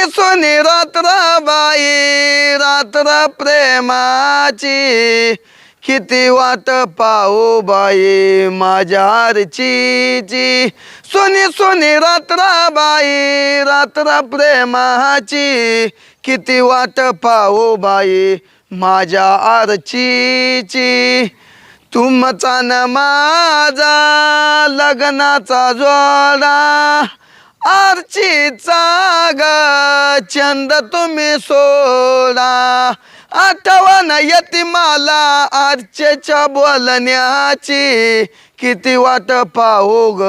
Sony Sony रात्र बाई रात्र प्रेमाची किती वाट पाहू बाई माझ्या आरचीची. सोनी सोनी रात्र बाई रात्र प्रेमाची किती वाट पाहू बाई माझ्या आरचीची. तुमचा न माझा लग्नाचा जोडा. आरचीचा ग चंद तुम्ही सोडा. आठवण येते मला आरचेच्या बोलण्याची. किती वाट पाहू ग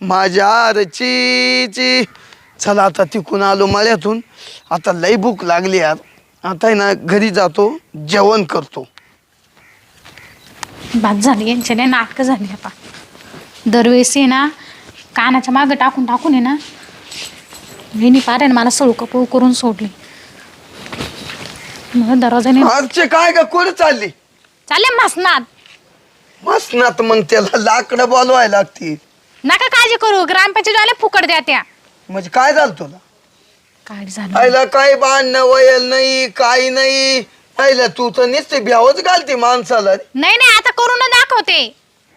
माझ्या आरचीची. चला आता तिकून आलो मळ्यातून. आता लई भूक लागली यार. आता आहे ना घरी जातो जेवण करतो. बाद झाली यांच्याने नाटकं झाली आता. दरवेळेस आहे ना कानाच्या मागं टाकून टाकून आहे ना हिनी पाऱ्याने मला सळू कपू करून सोडली. दरवाजाने आरचे काय ग कुठं चालली? चालले मसनात. मस्त ना तर मग त्याला लाकडं बोलवायला लागतील. नका काळजी करू ग्रामपंचायत फुकट द्या त्या. म्हणजे काय झालं तुला? काय झालं? आईला काही बांधणं वयल नाही काही नाही. आईला तू तर नुसते भ्यावच घालते माणसाला. नाही नाही आता करून दाखवते.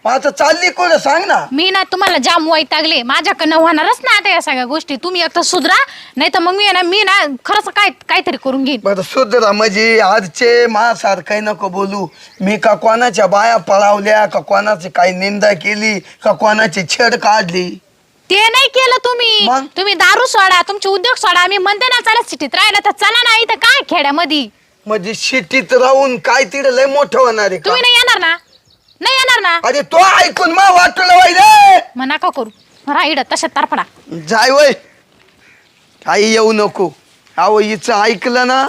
मग आता चालली कुठं सांग ना. मी ना तुम्हाला जाम वैतागले माझ्याकडनं होणारच ना आता या सगळ्या गोष्टी. तुम्ही एक तर सुधरा नाही तर मग मी आहे ना मी ना खरंच काय काहीतरी करून घेईन. बरं सुधरा म्हणजे आजचे मासारखं नको बोलू. मी का कोणाच्या बाया पळावल्या का कोणाची काही निंदा केली का कोणाची छेड काढली? ते नाही केलं तुम्ही. मग? तुम्ही दारू सोडा तुमचे उद्योग सोडा. मी म्हणते ना चला सिटीत राहिला तर चला ना इथं काय खेड्यामध्ये? म्हणजे शिटीत राहून काय तिकडे लय मोठं होणार आहे का? तुम्ही नाही येणार ना? नाही येणार ना. अरे तो ऐकून मा वाटलं वाईले मग नका करू. राहिड तशात तारपडा जाय वय. काही येऊ नको. अहो हिचं ऐकलं ना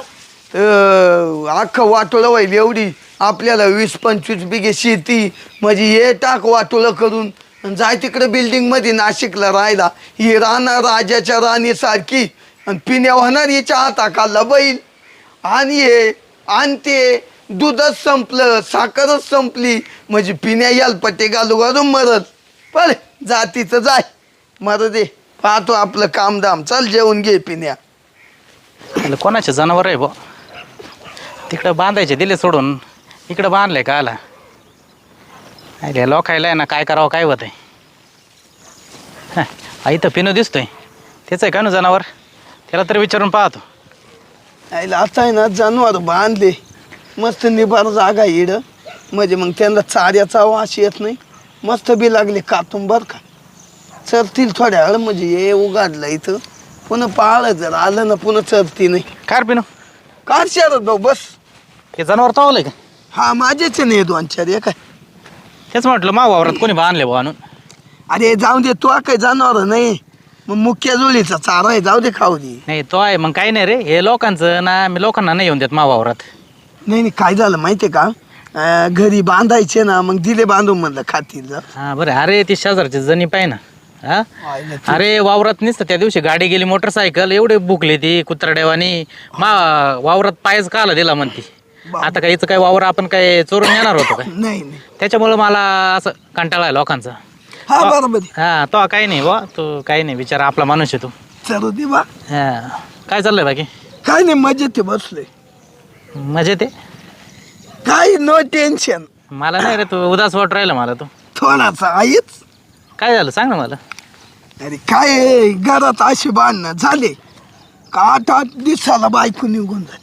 अख्खं वाटोळं व्हायला एवढी. आपल्याला वीस पंचवीस बिघे शेती म्हणजे हे टाक वाटोळं करून. जाय तिकडे बिल्डिंगमध्ये नाशिकला राहायला. ही राहणार राजाच्या राणीसारखी. आणि पिण्या होणार हिच्या हाताखाला बैल. आणि हे आणि ते दूधच संपलं साखरच संपली. म्हणजे पिण्या याल पट्टे घालू घालून मरत. पण जातीचं जाय. मर दे. पाहतो आपलं कामधाम. चल जेवून घे पिण्या. म्हणलं कोणाचे जनावर आहे बा तिकडं बांधायचे दिले सोडून. इकडं बांधले का आला? अरे लोकायला आहे ना काय करावं काय होत आहे आई तर पिनो दिसतोय. तेच आहे का ना जनावर? त्याला तरी विचारून पाहतो. आईला आता आहे ना जनावर बांधले. मस्त निबार जागा इड. म्हणजे मग त्यांना चाऱ्याचा वास येत नाही. मस्त बी लागले कातून बर का. चरतील थोड्या वेळ म्हणजे हे उघडलं इथं. पुन्हा पाळलं जर आलं ना पुन्हा चरती नाही. कार पिनो? कार शरद भाऊ बस. हे जनावर चावलंय का? हा माझेच नाही दोन चार हे काय? तेच म्हटलं मा वावरात कोणी बांधले बा आणून. अरे जाऊ दे तो काय जनावर नाही. मग मुख्य जोडीचा चारा आहे जाऊ दे खाऊ दे. नाही तो आहे. मग काही नाही रे हे लोकांचं ना मी लोकांना नाही येऊन देत मा वावरात. नाही नाही काय झालं माहितीये का? अं, घरी बांधायचे ना मग दिले बांधून म्हणलं खातील जा. हां बरं अरे ती शेजारची जणी पाय ना हा? आईला ती- अरे वावरात नसतं त्या दिवशी गाडी गेली मोटरसायकल एवढे बुकली ती कुत्रड्यावानी मा वावरात पायच काला दिला म्हणती? आता काय हिचं काय वावर आपण काय चोरून येणार होतो काय? नाही नाही. त्याच्यामुळं मला असं कंटाळा आहे लोकांचा. हा बरोबर आहे. हा तो काही नाही बा तू काही नाही विचार आपला माणूस आहे तू. चलो दे बा हा. काय चाललंय बाकी? काय नाही मजेत आहे, बसलोय. मजेत आहे? काय नो टेन्शन मला नाही रे तू उदास वाट राहिला मला तू. थोडासा आहेच. काय झालं? सांग ना मला. अरे काय आहे, घरात अशी बांधणं झाले. का आठ आठ दिवसाला बायको निघून जाते.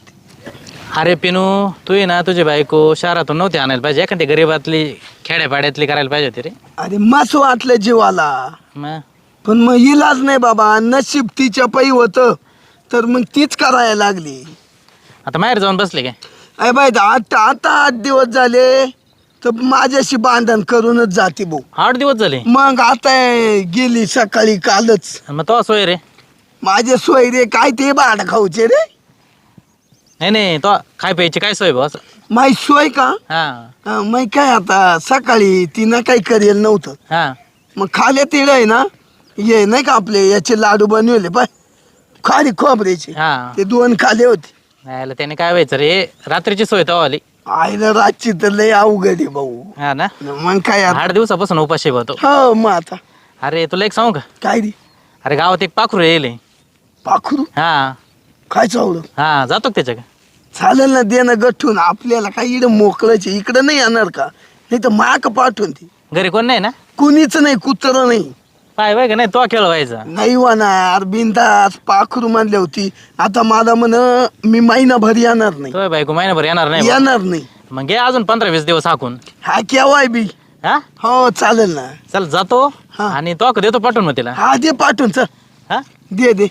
अरे पिनू तू आहे ना तुझी बायको शहरातून नव्हती आणायला पाहिजे. एखादी गरीबातली खेड्यापाड्यातली करायला पाहिजे होती रे. अरे मस्त वाटलं जीवाला. मग? पण मग इलाज नाही बाबा. नशीब तिच्या पै होतं. तर मग तीच करायला लागली. आता माहेर जाऊन बसले काय? अरे बाई आता आता आठ दिवस झाले. तर माझ्याशी बांधण करूनच जाते भाऊ. आठ दिवस झाले? मग आता गेली सकाळी कालच. मग तो सोय रे माझे सोय रे काय ते भाड खाऊचे रे? नाही नाही तो काय प्यायची काय सोय बस माही सोय का? हा. अं, मग काय आता सकाळी तिनं काही करेल नव्हतं. हा. मग खाले तिळ आहे ना? ये नाही का आपले याचे लाडू बनवले पाय? खाली खोबऱ्याचे. हा. ते दोन खाले होते. यायला त्याने काय व्हायचं रे? रात्रीची सोय तो आली. आईला रातची तर लय अवघड आहे भाऊ. हा ना? मग काय आता? आठ दिवसापासून उपाशी होतो हो मग आता. अरे तुला एक सांगू का? काय रे? अरे गावात एक पाखरू येईल. पाखरू? हा. काय चावलं? हा जातो का त्याच्या चालेल ना दे ना गठून आपल्याला काही इकडं मोकळायचे इकडं नाही येणार का? नाही तर माक पाठवून ती घरी कोण नाही ना? कुणीच नाही कुत्र नाही. पाय बाय का नाही तो खेळ व्हायचा. नाही वाणार बिंदास पाखरू मानली होती. आता मला म्हण मी महिनाभर येणार नाही. तो बायको महिनाभर येणार नाही बा. येणार नाही. मग घे अजून पंधरा वीस दिवस हाकून. हा केव्हाय बी? हा? हो चालेल ना. चल जातो. हा. आणि तो देतो पाठवून मग तिला. हा दे पाठवून चल. हा? दे दे.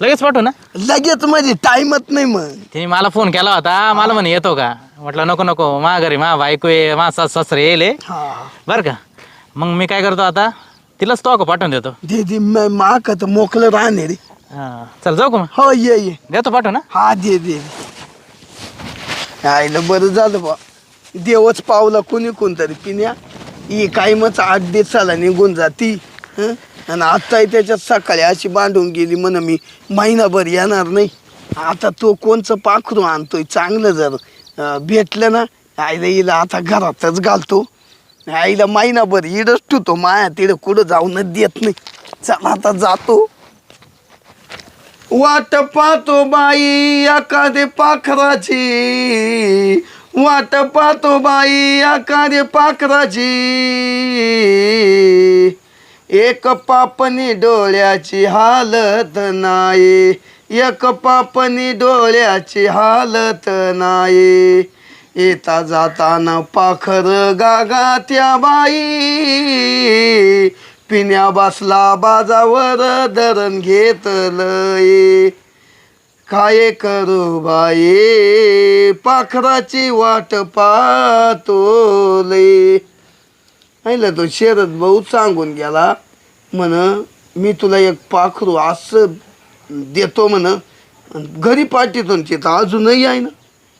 लगेच पाठवू ना? लगेच म्हणजे टाइमच नाही मग. तिने मला फोन केला होता. मला म्हणे येतो का? म्हटलं नको नको. मा घरी मा बायको आहे मा सास सासरे येले. हा. बरं का. मग मी काय करतो आता? तिलाच तो का पाठवून देतो. दे दे म- माक तर मोकळं राहणे रे. हा चल जाऊ का मग? हो ये ये. देतो पाठवून ना? हा दे दे. आईला बरं झालं बा देवच पावला कोणी कोणतरी पिण्या. ही काय मग आठ दिवसाला निघून जाती. हं? आणि आत्ताही त्याच्यात सकाळी अशी बांधून गेली म्हण मी महिनाभर येणार नाही. आता तो कोणचं पाखरू आणतोय? चांगलं जर अं, भेटलं ना आईला हिला आता घरातच घालतो. आईला महिनाभर इडच ठेवतो माया तिडं कुठं जाऊनच देत नाही. चला आता जातो. वाट पाहतो बाई एखादे पाखराची. वाट पाहतो बाई एखादे पाखराची. एक पापनी डोळ्याची हालत नाही. एक पापनी डोळ्याची हालत नाही. येता जाताना पाखर गागा त्या बाई. पिण्या बसला बाजावर धरण घेतलय काय करू बाई पाखराची वाट पाहतो लय. तो शरद भाऊ सांगून गेला म्हण मी तुला एक पाखरू असं देतो म्हण. घरी पाठीतून तिथं अजूनही आहे ना.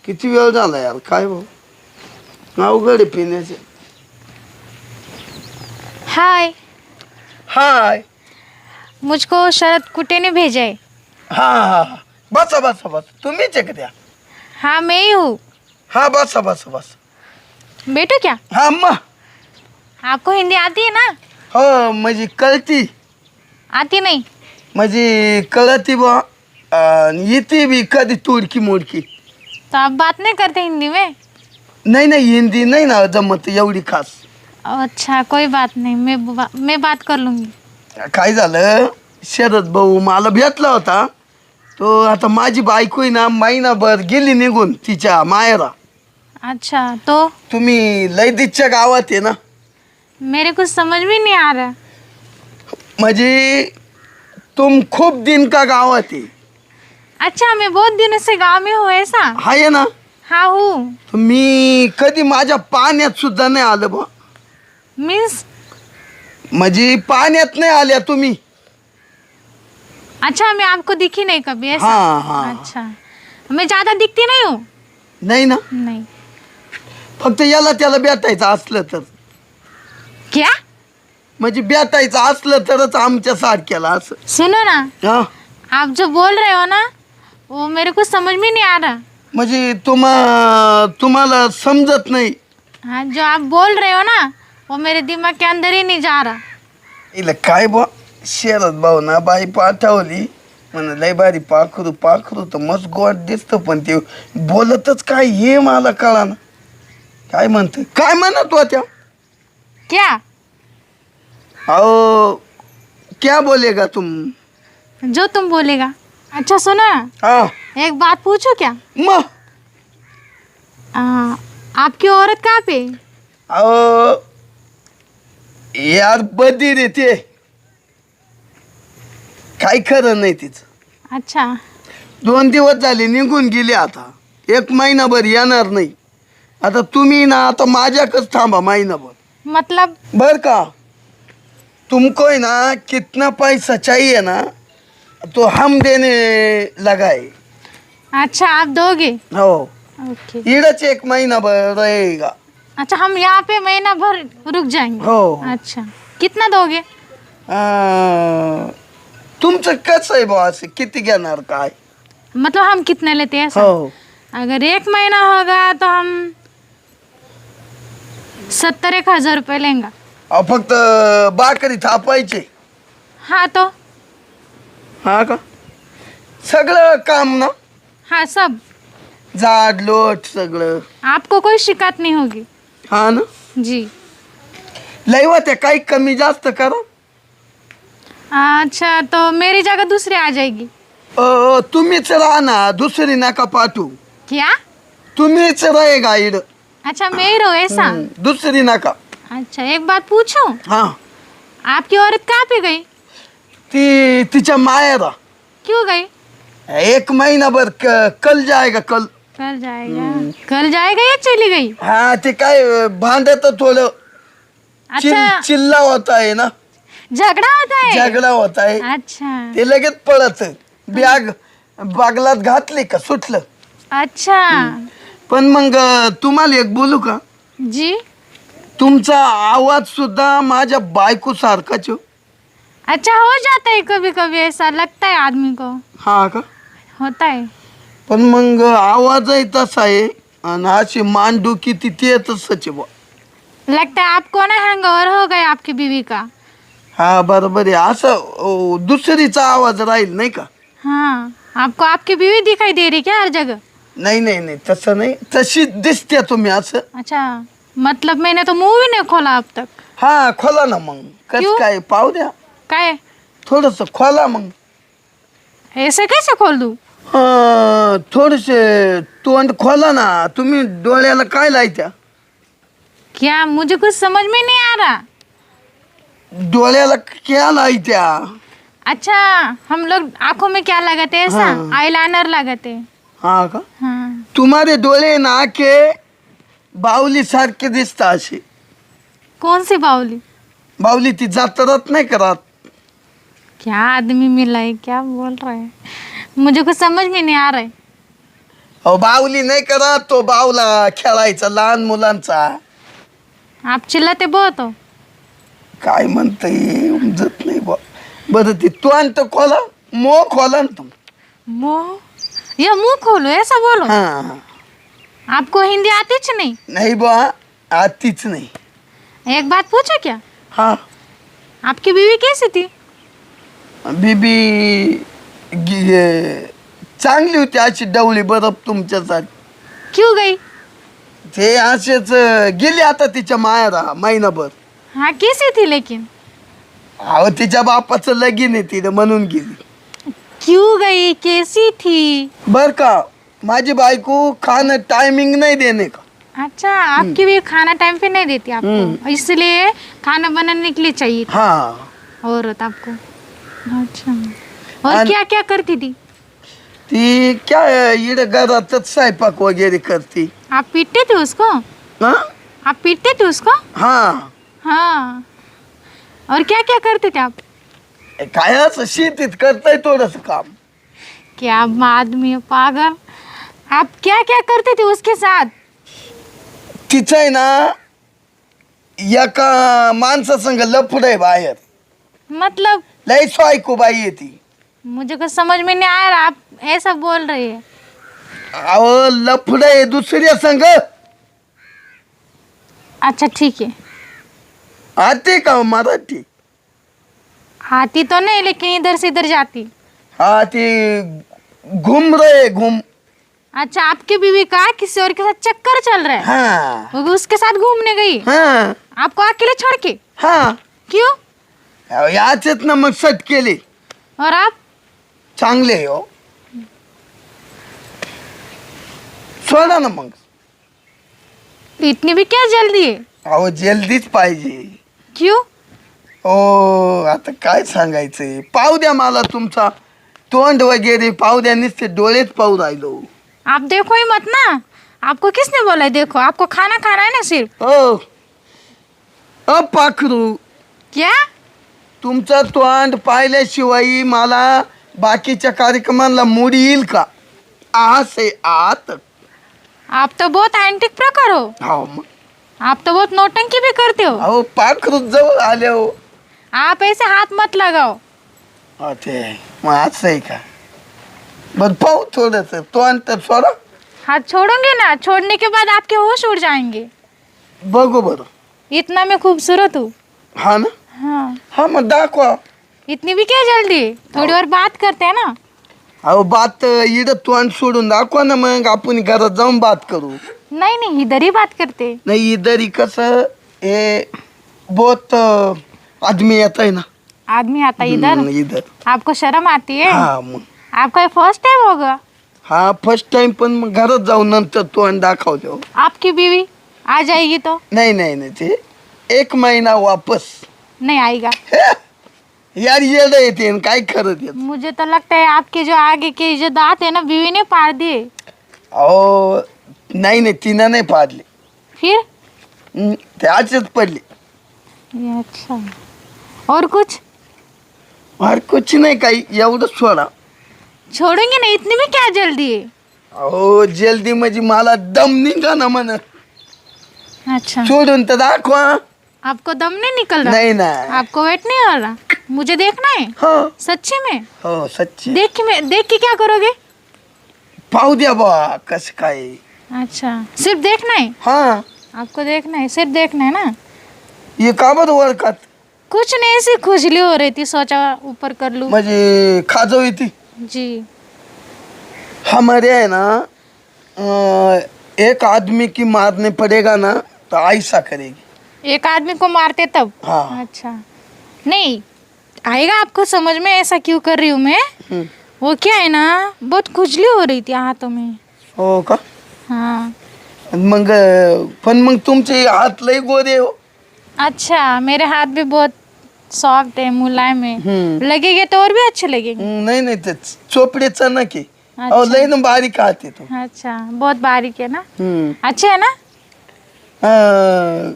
किती वेळ झाला यार? काय भाऊ? अवघड आहे पिण्याचे. हाय. हाय. मुझको शरद कुटे ने भेजा. है हा हा. हा बसा बसा बसा. तुम्हीच आहे का त्या हाँ मैं ही. हूँ हा बसा बसा बसा. बेटो क्या? हा मग आपको हिंदी आती है ना? हो म्हणजे कळती. आती नहीं. म्हणजे कळती बा. येते बी कधी तुडकी मोडकी तो आप बात नहीं करते हिंदी में? नाही नाही हिंदी नाही ना जमत एवढी खास। अच्छा कोई बात नहीं मैं बा, मैं बात कर लूँगी। काय झालं? शरद भाऊ मला भेटला होता. तो आता माझी बायको आहे ना महिनाभर गेली निघून तिच्या मायरा अच्छा तो? तुम्ही लयदीच्या गावात आहे ना. मेरे कुछ समझ भी नहीं आ रहा। म्हणजे तुम खूप दिन का गावात आहे. अच्छा मैं बहुत दिनों से गांव में हूँ ऐसा? आहे ना. हाँ हूँ. मी कधी माझ्या पाण्यात सुद्धा नाही आलं बा. मीन्स म्हणजे पाण्यात नाही आल्या तुम्ही. अच्छा मैं आपको दिखी नहीं कभी ऐसा? हाँ, हाँ। अच्छा. मैं ज़्यादा दिखती नहीं हूँ? नाही ना. नहीं. फक्त याला त्याला भेटायचं असलं तर. क्या? म्हणजे भेटायचं असलं तरच आमच्या सारख्याला असं. सुनो ना. हा. आप जो बोल रहे हो ना वो मेरे को समझ में नहीं आ रहा। म्हणजे तुम्हा तुम्हाला समजत नाही. हाँ जो आप बोल रहे हो ना वो मेरे दिमाग के अंदर ही नहीं जा रहा। इला काय बा? शरद भाऊ ना बाई पाठवली. म्हण लय बारी पाखरू पाखरू तर मस्त गोड दिसतं पण ते बोलतच काय हे मला कळा ना काय म्हणते? काय म्हणत होत्या? क्या? अहो क्या बोलेगा तुम? जो तुम बोलेगा। अच्छा सुनो. ना हा. एक बात पूछो क्या? आ, आपकी औरत कहाँ पे? अहो यार बदी रे ते. काय खरं नाही तिचं. अच्छा. दोन दिवस झाले निघून गेले आता. एक महिनाभर येणार नाही. आता तुम्ही ना आता माझ्याकच थांबा महिनाभर. मतलब? बर का? तुमको है ना कितना पैसा चाहिए ना तो हम देने लगा है। अच्छा आप दोगे? हो। ओके इडच एक महिनाभर रहेगा। अच्छा हम यहाँ पे महीना भर रुक जाएंगे? हो। अच्छा। कितना दोगे? अं, तुमचं कसं आहे बॉस? किती घेणार काय मतलब हम कितने लेते हैं ऐसा? हो। अगर एक महीना होगा तो हम सत्तर एक हजार रुपये लेंगे। अहो, फक्त बाकरी थापायचे हाँ तो हा का? सगळं काम ना? हाँ सब. जाड लोट सगळं. आपको कोई शिकायत नहीं होगी. हा ना? जी. लय होत्या काही कमी जास्त करा. अच्छा तो मेरी जगह दूसरी आ जाएगी. अ, तुम्हीच राहा ना दुसरी नका पाठवू. क्या? तुम्हीच राहे गाईड अच्छा मैं ही रहूं ऐसा? दुसरी नका. अच्छा एक बात पूछूं? हा. आपकी औरत कहाँ पे गई? ती तिच्या मायरा. क्यों गई? एक महिनाभर क- कल जाएगा कल. कल जाएगा. कल जाएगा या चली गई? हा ते काय अ, भांडत थोडं चिल अच्छा चिल्ला होता है ना. झगड़ा होता है झगडा होत आहे. अच्छा. ते लगेच पळत. बॅग बागलात घातली का सुटलं. अच्छा. पण मग अ, तुम्हाला एक बोलू का? जी? तुमचा आवाज सुद्धा माझ्या बायको सारखाच हो. अच्छा हो जाता है कभी कभी ऐसा लगता है आदमी को. हा का? होता है पण मग आवाजही तसा आहे आणि अशी मांडुकी तिथे येतच आहे बुवा. लगता है आपको ना हैंगओवर हो गया आपकी बीवी का? हा बरोबर आहे. असं दुसरीचा आवाज राहील नाही का? हाँ आपको आपकी बीवी दिखाई दे रही क्या हर जगह? नाही नाही नाही तसं नाही. तशी दिसते तुम्ही असं. अच्छा मतलब मैंने तो मुंह भी नहीं खोला अब तक. हा खोला ना मग. कस क्यों? काय पाहू द्या. काय? थोडस खोला मग. ऐसे कैसे खोल? दूँ हा, थोडेसे तोंड खोला ना. तुम्ही डोळ्याला काय लायत्या? क्या मुझे कुछ समझ में नहीं आ रहा? डोळ्याला क्या लायत्या? अच्छा हम लोग आंखों में क्या लगाते हैं ऐसा? हाँ। आईलाइनर लगाते हैं। हा का? हाँ. तुम्हारे डोळे ना के बावली सारखे दिसता असे. कौन सी बावली? बावली ती जातरात नाही करत. क्या आदमी मिला है? क्या बोल रहा है? मुझे कुछ समझ में नहीं आ रहा है। अहो बावली नाही करत तो बावला खेळायचा लहान मुलांचा? आप चिल्लाते बहुत हो। काय म्हणता ये उमजत नाही बा बरं ते तोंड तर खोला मो खोला ना तुम मुंह ये मुंह खोलो ऐसा बोलो। हा. हा. आपको हिंदी आती च नहीं? नाही बा आतीच नाही. एक बात पूछो क्या? हा. आपकी बीवी कैसी थी? बीबी गी- चांगली होती अशी डवळी बरफ तुमच्यासाठी. क्यों गई? ते असेच गेली आता तिच्या मायरा महिनाभर. हाँ कैसी थी लेकिन. अहो तिच्या बापाचं लगीन आहे तिथं म्हणून गेली. क्यों गई कैसी थी बर का माझी बायको खाणं टायमिंग नाही देणे का? अच्छा आपकी भी खाना टाइम पे नहीं देती आपको. इसलिए खाना बनाने के लिए चाहिए हा. औरत आपको. अच्छा. और क्या क्या करती थी ती काय इड घरातच स्वयंपाक वगैरे करते. आप पीटते थे उसको? हा? आप पीटते थे उसको? हा. हाँ. और क्या क्या करते थे आप? काय असं शेतीत करताय थोडस काम. क्या आदमी है पागल. आप क्या क्या करते थे उसके साथ? तिचं आहे ना एका माणसासंग लफड आहे बाहेर. मतलब लय स्वायको बाई आहे मुझे कुछ समझ में नहीं आ रहा आप ऐसा बोल रहे हैं। अहो लफड आहे दुसऱ्या संग। अच्छा ठीक है। आते का मराठी आती तो नहीं लेकिन इधर से इधर जाती। हा ती घुम रहे घुम। अच्छा आपकी बीवी का किसी और के साथ चक्कर चल रहा है? हा। वो उसके साथ घूमने गई? हा। आपको अकेले छोड़ के? हा। क्यों? अहो, याचेत ना मग सट केले चांगले आहे हो. सोडा ना मग. इतनी भी क्या जल्दी? है अहो जल्दीच पाहिजे. क्यों? ओ आता काय सांगायचंय? पाहू द्या मला तुमचा तोंड वगैरे. पाहू द्या नुसते डोळेच पाहू राहिलो. आप देखो ही मत ना. आपको किसने बोला है देखो? आपको खाना खाना है ना सिर्फ? ओ अ पाखरू. क्या? तुमचा तोंड पाहिल्याशिवाय मला बाकीच्या कार्यक्रमांना मूड येईल का? आस आहे आत. आप तो बहुत एंटिक प्रकार हो. हो मग आप तो बहुत नौटंकी भी करते हो. अहो पाखरू जवळ आले हो. आप ऐसे हाथ मत लगाओ. हा, ते मग असं आहे का? बरं पाहू थोडंसं. तोंड तर सोडा. हाथ छोड़ोगे ना. छोड़ने के बाद आपके होश उड़ जाएंगे. बघू बरं. इतना मैं खूबसूरत हूँ. हा ना? हाँ. हा मग दाखवा. इतनी भी क्या जल्दी? थोड़ी और बात करते हैं ना. अहो बात इड तोंड सोडून दाखवा ना मग. आपण घरात जाऊन बात करू. नहीं नहीं इधर ही बात करते. नाही इधर कसं हे बहुत अं, आदमी येत आहे ना. आदमी आता इधर? हम्म, इधर. आपको शर्म आती है? हा मग. आपका ये फर्स्ट टाइम होगा? हा फर्स्ट टाइम पण मग घरात जाऊन नंतर तोंड दाखवते हो. आपकी बीवी आ जाएगी तो? नाही नाही नाही ते एक महिना वापस. नहीं आएगा। यार येड येते आणि काय खरं ते? मुझे तो लगता है आपके जो आगे के जो दांत है ना बीवी ने पार दिए। अहो नाही नाही तिनं नाही पाडले फिर? हम्म, ते असेच पडले ये अच्छा। और कुछ? अरे कुछ नाही काही एवढं सोडा छोड़ेंगे ना इतनी में क्या जल्दी है? अहो जल्दी म्हणजे मला दम निघा ना म्हण अच्छा। सोडून तर दाखवा आपको दम नहीं निकल रहा? नाही ना आपको वेट नहीं हो रहा? मुझे देखना है? हो। सच्ची में? हो सच्ची। देख के देख के क्या करोगे? पाहू द्या बा अच्छा। सिर्फ़ देखना है? हा। आपको देखना है? सिर्फ़ देखना है ना? हे का बरं ओळखात कुछ नहीं ऐसी खुजली हो रही थी सोचा ऊपर कर लूँ। म्हणजे खाजव थी। जी। हमारे है ना एक आदमी की मारने पड़ेगा ना तो ऐसा करेगी। एक आदमी को मारते तब? हाँ। अच्छा। नहीं आएगा आपको समझ में ऐसा क्यों कर रही हूँ मैं? हम्म. वो क्या है ना बहुत खुजली हो रही थी हाथों में। हो का? हाँ। मग पण मग तुमचे हात लय गोरे हो। अच्छा मेरे हाथ भी बहुत सॉफ्ट है मुलायम है। हम्म. लगेंगे तो और भी अच्छे लगेंगे। हम्म, नाही नाही ते चोपडेचा नके अच्छा. अहो लय ना बारीक आहे तो। अच्छा बहुत बारीक है ना. अच्छे है ना? अं,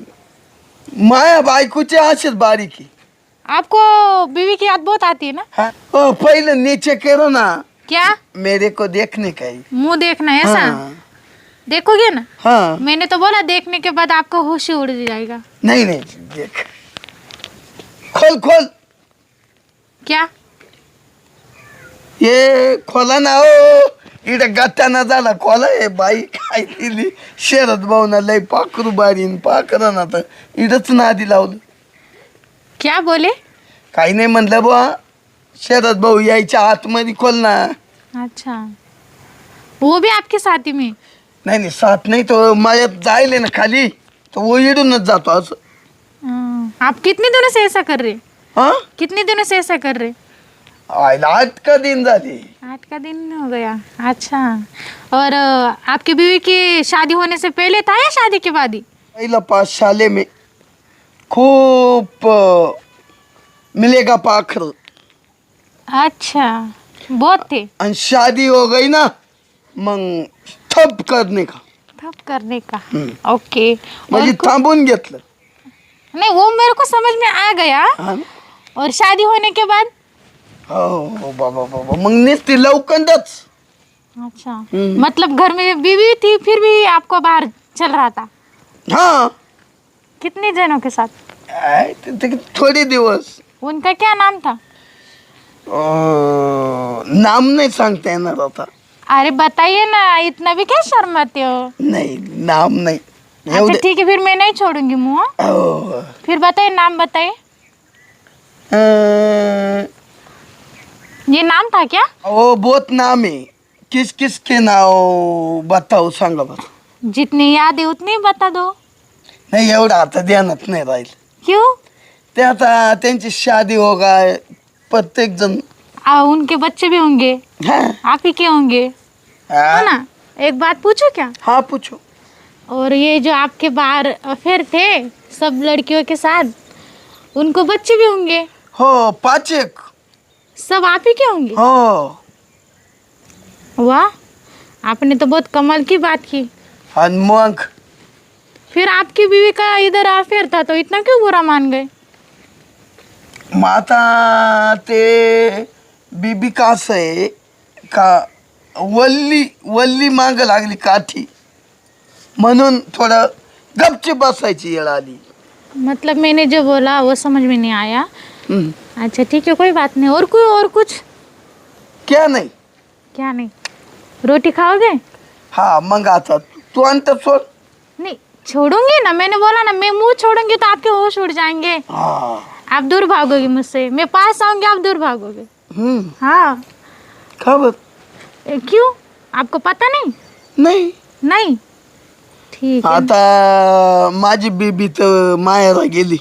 माया बायकोचे असेच बारीक आहे आपको बीवी की याद बहुत आती है ना? हा। हो पहिलं नीचे करो ना। क्या? मेरे को देखने का ही। मुँह देखना है ऐसा? हाँ। देखोगे ना? हाँ। मैंने तो बोला देखने के बाद आपको होश ही उड़ जाएगा। नहीं नहीं देख। खोल खोल। क्या? ये खोला ना हो इकडे गत्याना झाला खोला हे बाई काय दिली? शरद भाऊना लय पाखरू बारीन पाखरा ना तर इडच नादी लावलं. क्या बोले? काही नाही म्हणलं बुवा शरद भाऊ यायच्या आतमध्ये खोल ना. अच्छा. वो भी आपके साथी में. नाही नाही साथ नाही तो माझ्यात जायले ना खाली. तो वो इडूनच जातो असं. हाँ, आप कितने दिनों से ऐसा कर रहे? हा? कितने दिनों से ऐसा कर रहे? आयला आठ का दिन झाले. आठ का दिन हो गया. अच्छा. और अ, आपकी बीवी की शादी होने से पहले था या शादी के बाद ही? पहिला पास शाले में अ, मिलेगा पाखर। अच्छा. बहुत थे. आणि शादी हो गई ना मग ठप करणे का. तब करने का. हम्म. ओके. और म्हणजे कु- थांबून घेतलं. नहीं वो मेरे को समझ में आ गया. हा ना? और शादी होने के बाद? हो हो, बाबा बाबा मग नेसती लवकंडच अच्छा. हम्म. मतलब घर में बीवी थी फिर भी आपको बाहर चल रहा था? हा. कितने जनों के साथ? ते- ते थोडे दिवस. उनका क्या नाम था? अ, नाम नाही सांगता येणार आता अरे बताइए ना इतना भी क्या शर्माते हो? नाही नाम नाही. अच्छा ठीक है फिर मैं नहीं छोड़ूँगी मुँह हो. फिर बताइए नाम बताइए. अ, ये नाम था क्या? वो बहुत नाम। है किस किस के नाव बताओ सांगा बरं। जितनी याद है उतनी बता दो। नाही एवढं आता ध्यानात नाही राहील। क्यों? ते आता त्यांची शादी हो गाय प्रत्येक जण आ, उनके बच्चे भी होंगे। हा? आप ही के होंगे। है? हा ना? एक बात पूछो क्या? हा पूछो। और ये जो आपके बाहर अफेयर थे सब लड़कियों के साथ उनको बच्चे भी होंगे? हो पाच एक सब आप ही के होंगे? हो। वाह आपने तो बहुत कमाल की बात की। मग फिर आपकी बीवी का इधर अफेयर था तो इतना क्यों बुरा मान गए? मग आता ते बीबी का आहे का वल्ली वल्ली माग लागली काठी। म्हणून थोडं गपची बसायची येळ आली मतलब मैंने जो बोला वो समझ में नहीं आया। हम्म. अच्छा ठीक है कोई बात नहीं। और कोई और कुछ? क्या नाही? क्या नहीं? रोटी खाओगे? हाँ मग आता तू आणत सोड नहीं छोड़ूँगी ना? मैंने बोला ना मैं मुँह छोड़ूँगी तो आपके होश उड़ जाएँगे। हा। आप दूर भागोगे मुझसे। मैं पास आऊँगी आप दूर भागोगे। हम्म। हाँ। का बर ए, क्यों? आपको पता नहीं? नाही। नहीं? ठीक है। आता माझी बेबी तर मायाला गेली।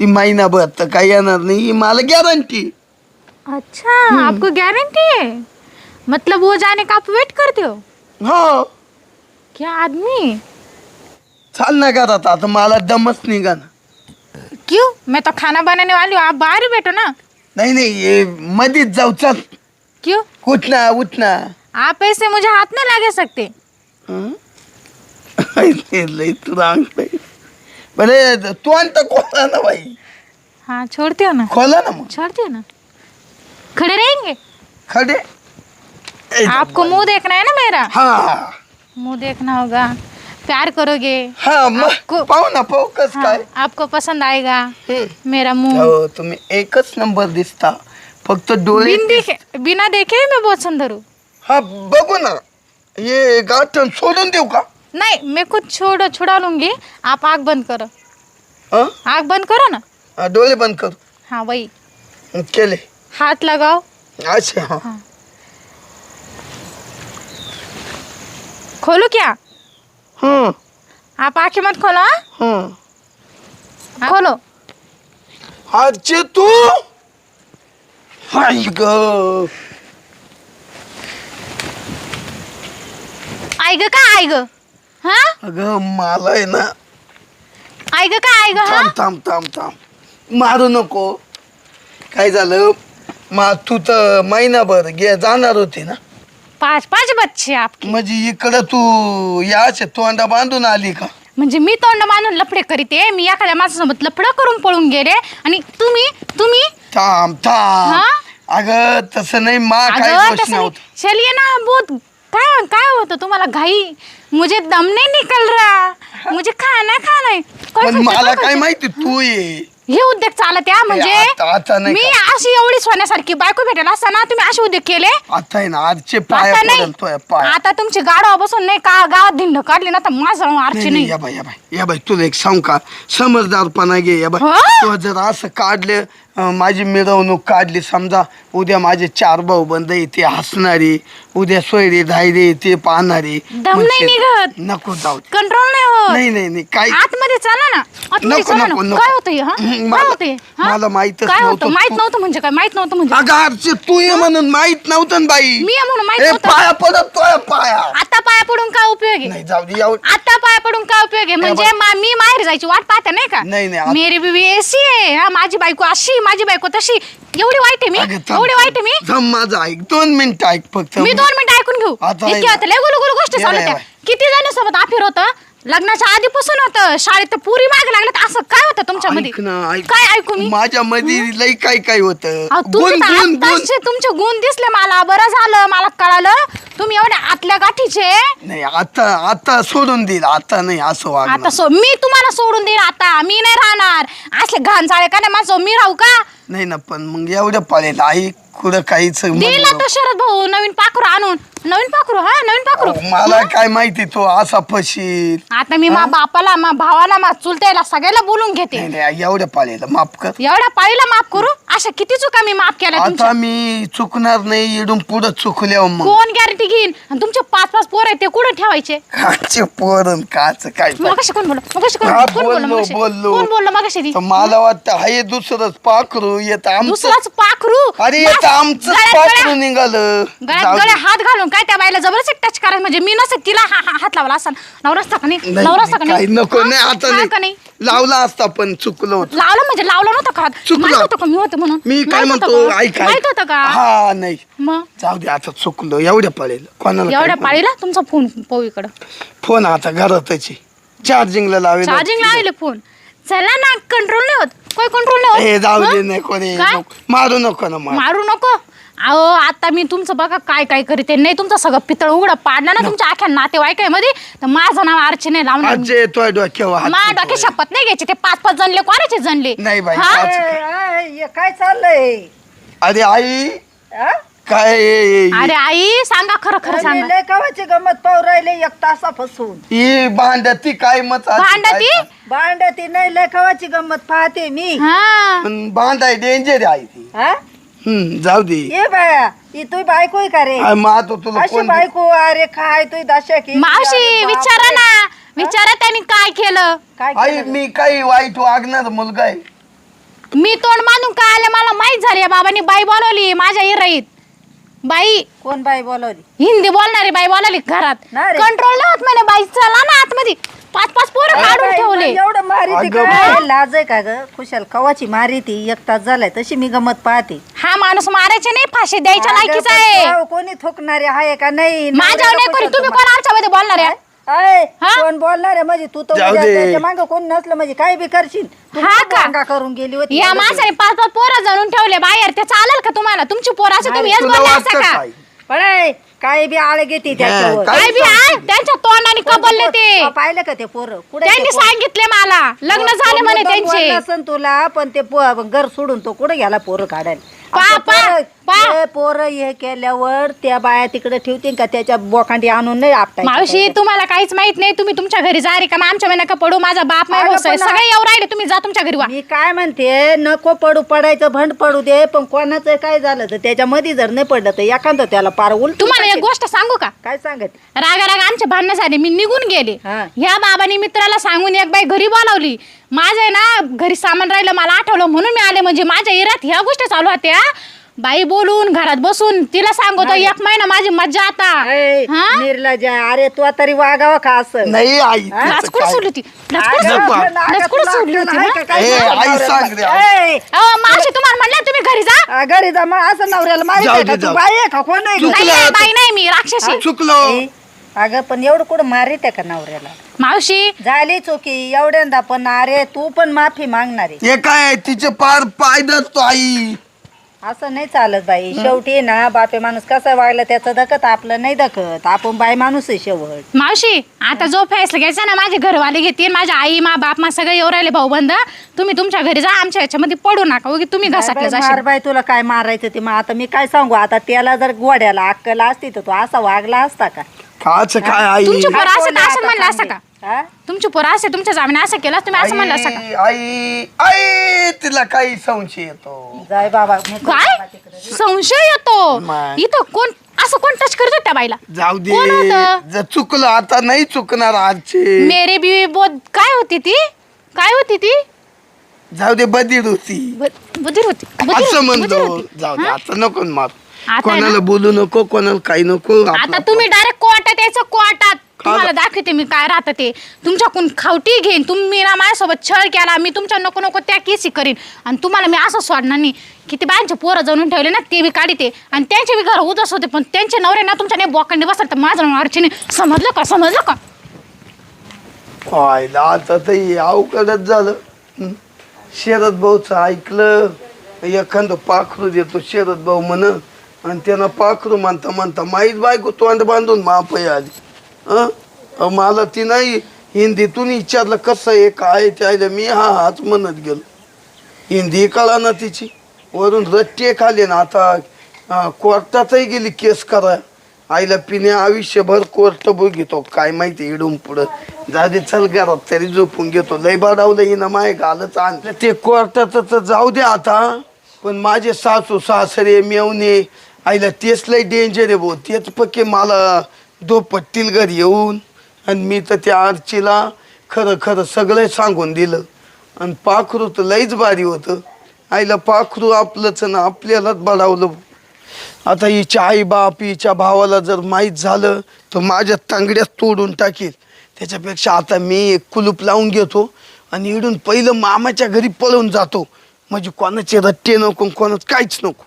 ती महिनाभर तर काही येणार नाही. ही मला गॅरंटी अच्छा आपको गारंटी है मतलब वो जाने का आप वेट करते हो? हो. क्या आदमी? चाल ना घरात आता मला दमच निघा ना. क्यों? मैं तो खाना बनाने वाली हूँ आप बाहर ही बैठो ना. नाही नाही हे मध्येच जाऊ चल. क्यों? उठ ना उठ ना. आप ऐसे मुझे हाथ नहीं लगा सकते. हं? ते लई तू रांग बरे तू आणता खोला ना बाई. हाँ छोड़ती हो ना. खोला ना मग. छोड़ती हो ना. खड़े रहेंगे? खडे? ए, आपको मुँह देखना है ना मेरा? हा मुँह देखना होगा. प्यार करोगे? हा आपको- पाहू ना पाहू कस हाँ, काय. आपको पसंद आएगा. मेरा मुँह. हो तुम्ही एकच नंबर दिसता. फक्त डोळे बिन देखे बिना देखे मैं बहुत सुंदर हूँ. हा बघू ना. हे गाठण सोडून देऊ का? नहीं मैं खुद छोड़ छुड़ा लूंगी आप आग बंद करो. हं? आग बंद करो ना. हा, डोळे बंद कर. हाँ वही केले. हाथ लगाओ असे हा. खोलो क्या? हं, आप आंखें मत खोलो हाँ? हं. खोलो. आजचे तू हाय ग. आएगा का आएगा हाँ? अगं मला आहे ना आएगा का आएगा हाँ? थांब थांब थांब थांब. मारू नको. काय झालं? मा तू तर महिनाभर गे जाणार होती ना? पाच पाच बच्चे आपके. म्हणजे इकडं तू याचे तोंडा बांधून आली का? म्हणजे मी तोंड मानून लफडे करीते मी एखाद्या माझ्यासोबत लफडं करून पळून गेले आणि तुम्ही तुम्ही थांब थांब. हा? अगं तसं नाही मा काय अगं प्रश्न तसं नाही. होत. चलिए ना बहुत काय काय होतं? तुम्हाला घाई? मुझे दम नहीं निकल रहा. मुझे खाना खाना है. पण खायचं, मला काय काय खायचं? माहिती? तू ये. हे उद्योग चालत या म्हणजे आता- आता नाही मी? अशी एवढी सोन्यासारखी बायको भेटेल असताना तुम्ही असे उद्योग केले? आता आहे ना आजचे पाया आता पडेल तो नाही पाय. आता तुमची गाडवा बसून नाही का गावात धिंड काढली ना तर माझं आरची नाही नाही. या बाई या बाई. या बाई तुला एक सांग का? समजदारपणा घे या बाई. हा? तू जर असं काढले माझी मिरवणूक काढली समजा उद्या माझे चार भाऊ बंद येते हसणारी उद्या सोयरे धायरे येते पाहणारी दम नाही म्हणशील, निघत. नको जाऊ दे. कंट्रोल नाही होत नाही नाही नाही काय आतमध्ये चला ना आतमध्ये नको, चला नको, ना नको. काय होतं हे, हा? काय मला- हा? माहीतच काय नव्हतं. होतं माहीत तू- नव्हतं म्हणजे काय माहीत नव्हतं म्हणजे अगं आरचे तू ये म्हणून माहीत नव्हतं ना बाई मी म्हणून माहीत ए, नव्हतं. पाया पडत तोय पाया आता पाया पडून काय उपयोग आहे नाही जाऊ दे याव आता पाया पडून काय उपयोग आहे म्हणजे. मा- मी माहेर जायची वाट पाहते नाही का नाही, नाही, आत- मेरी बीवी एसी आहे हा माझी बायको अशी माझी बायको तशी. एवढी वाईट आहे मी. अगं, थांब, एवढी वाईट आहे मी. थांब माझं ऐक. दोन मिनिटं ऐक फक्त. मी दोन मिनिटं ऐकून घेऊ. आता इतके नाही लय गोष्टी ये चालू बाई. किती जणांसोबत आफिर होतं? लग्नाच्या आधीपासून होतं. शाळेत तर पुरी मागे लागलं असं काय होतं तुमच्या मध्ये ऐक ना ऐक. काय ऐकू मी? माझ्या मध्ये लई काय काय होत. अहो, गुण तुम्ही तर गुण गुण. आत्ताचे तुमचे गुण दिसले मला. बरं झालं मला कळालं. तुम्ही एवढ्या आतल्या गाठीचे. नाही आता आता सोडून देईल. आता नाही असं वागणार आता सो मी तुम्हाला सोडून देईन आता. मी नाही राहणार. असले घाण चाळे का नाही? माझं मी राहू का? नाही ना पण मग एवढं पळेल आई कुठं काहीच दिला. तो शरद भाऊ नवीन पाखरू आणून. नवीन पाखरू हा नवीन पाखरू. मला काय माहिती तो असा फशील. आता मी मा बापाला मा भावाला मा चुलत्याला सगळ्याला बोलून घेते. नाही नाही एवढं पळेल माफ कर. एवढ्या पाळीला माफ करू? अशा किती चुका मी माफ केल्या तुमच्या? आता मी चुकणार नाही इडून पुढं चुकल्यावर मग. कोण गॅरंटी घेईन? आणि तुमचे पाच पाच पोर आहेत ते कुठे ठेवायचे? काचे पोरण काच काय मग कशी कोण बोल मग कोण हा, कोण बोललं बोललो, मगाशी? बोललो. मग तर मला वाटतं हे दुसरंच पाखरू येत आमचं. दुसराच पाखरू. अरे येत आमचं गळ्यात- पाखरू निघालं. गळ्यात जाऊ दे. गळ्यात हात घालून काय त्या बाईला जबरदस्त टच करायचं म्हणजे मी नसते तिला हा- हा- हात लावला असता. नवराच का नाही? नाही, नवराच का काही नको हा? नाही हा का नाही? लावला असता पण चुकलो होतो. लावलं म्हणजे लावलं नव्हतं का? चुकलं. माहीत होतं का? मी होते म्हणून. मी काय माहीत होतं म्हणतो का? ऐक माहीत होतं का? हा नाही. मग? जाऊ दे आता चुकलो. एवढ्या पळेल. कोणाला एवढ्या काय पाळीला? तुमचा फोन पण. फोन आता घरातच चार्जिंगला लावेल. चार्जिंग लावले फोन. चला ना कंट्रोल नाही होत. कंट्रोल नाही हे होत जाऊ दे हं? नको रे काय? नको. मारू नको ना मार मारू नको अहो आता मी तुमचं बघा काय काय करीते नाही तुमचं सगळं पितळ उघडं पाडलं ना तुमच्या आख्या नातेवाईकामध्ये तर माझं नाव अर्चने लावणार आज जे तो डोक्यावर हात मा डोके. शपथ नाही घ्यायची ते पाच पाच जणले कोणाचे जणले नाही बाई, हा? पाच- ए, ए, काय चाललंय अरे आई हा? काय अरे आई सांगा खरं खरं सांगा. लय कवाची गमत पाहू राहिले एक तासापासून. ही भांडती काय मत असते, भांडती? काय नाही लय गंमत पाहते मी. हा. पण भांडाय डेंजर आहे ती. हा? हम्म जाऊ दे. ये बाया ही तुझी बायको आहे का रे? आ, मग आता तुला अशी कोण बायको अरे काय तुझी दशा की? मावशी अरे बाप विचारा रे. ना. विचारा त्यांनी काय केलं. काय आई केलं? मी काही वाईट वागणार मुलगा आहे. मी तोंड बांधून काय आले मला माहीत झाली या बाबांनी बाई बोलवली माझ्या इराईत. बाई. कोण बाई बोलवली? हिंदी बोलणारी बाई बोलावली घरात. नाही रे. कंट्रोल नाही होत म्हणे बाई. चला ना आतमध्ये. पाच पाच पोरं काढून बाई, ठेवले. बाई, एवढं मारी ती अगं काय? बाई. लाज आहे का ग? खुशाल कवाची मारी ती एक तास झालाय तशी मी गमत पाहते. हा माणूस मारायचे नाही फाशी द्यायच्या अगं, लायकीचा पण आहे. कोणी थुकणारे आहे का? नाही कोणी तुम्ही कोण आमच्यामध्ये बोलणार आहे? हा? कोण बोलणार आहे? म्हणजे तू तर जाऊ दे. मागं कोण नसलं म्हणजे काय बी करशील? तू हा का? करून गेली होती. या माणसाने पाच पाच पोरं जाणून ठेवले बाहेर. ते चालेल का तुम्हाला? तुमची पोरं असं तुम्ही हेच तुला बोलले वाटतं असं का? काय पण काय बी आळ घेते त्याच्यावर. काय काय बी आहे त्यांच्या तोंडाने कबलले ते. अ, पाहिलं का ते पोरं? कुठे त्यांनी सांगितले मला. लग्न झाले म्हणे त्यांचे. नसन तुला पण ते पो- घर सोडून तो कुठे गेला पोरं काढायला? पा- आता पा- पोरं- पा. पोरं हे केल्यावर त्या बाया तिकडे ठेवतील का? त्याच्या बोकांडी आणून नाही आपटा मावशी तुम्हाला काहीच माहीत नाही. तुम्ही तुमच्या घरी जा रे का? आमच्या महिना का पडू. माझा बाप अगं, पण सगळे येऊ राहिले. तुम्ही जा तुमच्या घरी वा. मी काय म्हणते? नको पडू. पडायचं भंड पडू दे. पण कोणाचं काय झालं तर त्याच्यामध्ये जर नाही पडलं तर एखादं त्याला पार उलट तुम्हाला एक गोष्ट सांगू का? काय सांगत? रागा रागा आमचे भांडणं झाले. मी निघून गेले. हा. ह्या बाबांनी मित्राला सांगून एक बाई घरी बोलावली. माझं आहे ना घरी सामान राहिलं मला आठवलं म्हणून मी आले. म्हणजे माझ्या इरात ह्या गोष्टी चालू होत्या. बाई बोलून घरात बसून तिला सांगतो एक महिना माझी मज्जा आता. हा? निर्लजा अरे तू तरी वागावं का असं? नाही आई काय? सोडली होती सोडली. सोडली? का? काय ए, आई? सांग रे, अहो, मावशी तुम्हाला म्हणलं तुम्ही घरी जा. आ, घरी जा. मग असं नवऱ्याला जाऊ दे. बाई आहे का? कोण आहे? चुकलं नाही. बाई नाही मी राक्षसी. चुकलो. अगं पण एवढं कुठं मारित आहे का नवऱ्याला? मावशी. झाली चुकी एवढ्यांदा पण. अरे तू पण माफी मागणारी. हे काय तिचे पार पाय धरतो आई. असं नाही चालत बाई. शेवटी ना बापे माणूस कसा वागला त्याचं दखत आपलं नाही दखत. आपण बाई माणूस आहे शेवट. मावशी आता जो फैसला घ्यायचा ना माझे घरवाले घेतील माझ्या आई मा बाप मा सगळे येऊ राहिले भाऊबंद. तुम्ही तुमच्या घरी जा आमच्या ह्याच्यामध्ये पडू नका. उगी तुम्ही काय घसाकले बाई, जाशील. मार बाई तुला काय मारायचं ते? मग आता मी काय सांगू? आता त्याला जर गोड्याला अक्कल असती तर तो असा वागला असता का? काच काय आई? तुमची पोरं असं असं म्हणलं असं? का? हा? तुमची पोरं असे तुमच्या जामीन असं केलं तुम्ही असं म्हणलं असं का आई आई आई तिला काही संशय येतो जाय बाबा मी करतो बाबा काय तिकडे. संशय येतो मग. इथं कोण असं कोण टच करत त्या बाईला जाऊ दे कोण होतं? जर चुकलं आता नाही चुकणार आजचे मेरे बी बोध काय होती ती काय होती ती जाऊ दे बदीड होती ब- बधीर होती बधीर असं बधीर म्हणतो होती. जाऊ दे हा? आता नको ना मार आता आहे कोणाला? बोलू नको कोणाला काही नको आता आपलं- तुम्ही डायरेक्ट कोर्टात यायचं कोर्टात. तुम्हाला दाखवते मी काय राहतं ते. तुमच्याकडून खावटी घेईन. तुम्ही ना माझ्यासोबत छळ केला मी तुमच्या नको नको त्या केसी करीन. आणि तुम्हाला मी असं सोडणार नाही. किती बायांचे पोरं जणून ठेवले ना ते बी काढते आणि त्यांचे बी घर उदास होते पण त्यांचे नवरे ना तुमच्या नाही बोकांडी बसतात तर माझं नाव अर्चने समजलं का? समजलं का? व्हायला आता तर हे अवघडच झालं. हं. शरद भाऊचं ऐकलं एखादं पाखरू देतो शरद भाऊ म्हण. आणि त्यानं पाखरू म्हणता म्हणता माहीत बायको तोंड बांधून मापय आली. हं? मला ती नाही. हिंदीतून विचारलं कसं आहे काय ते मी हा हाच म्हणत गेलो. हिंदी कळा ना तिची. वरून रट्टे खाले ना. आता कोर्टातही गेली केस करा. आईला पिणे आयुष्यभर कोर्ट घेतो काय माहिती इडून पुढं. जाऊ चल घरात तरी झोपून घेतो. लय बाडावलं हिनं माय घालच आणलं. ते कोर्टात तर जाऊ दे आता. पण माझे सासू सासरे मेवणे आईला तेच लय डेंजर आहे भाऊ. तेच पक्के मला दोपट्टील घरी येऊन आणि मी तर त्या आरचीला खरं खरं सगळं सांगून दिलं. आणि पाखरू तर लईच भारी होतं. आईला पाखरू आपलंच ना आपल्यालाच बडावलं आता हिच्या आई बाप हिच्या भावाला जर माहीत झालं तर माझ्या तांगड्यात तोडून टाकील. त्याच्यापेक्षा आता मी एक कुलूप लावून घेतो आणि इडून पहिलं मामाच्या घरी पळून जातो. म्हणजे कोणाचे रट्टे नको कोणाच काहीच नको.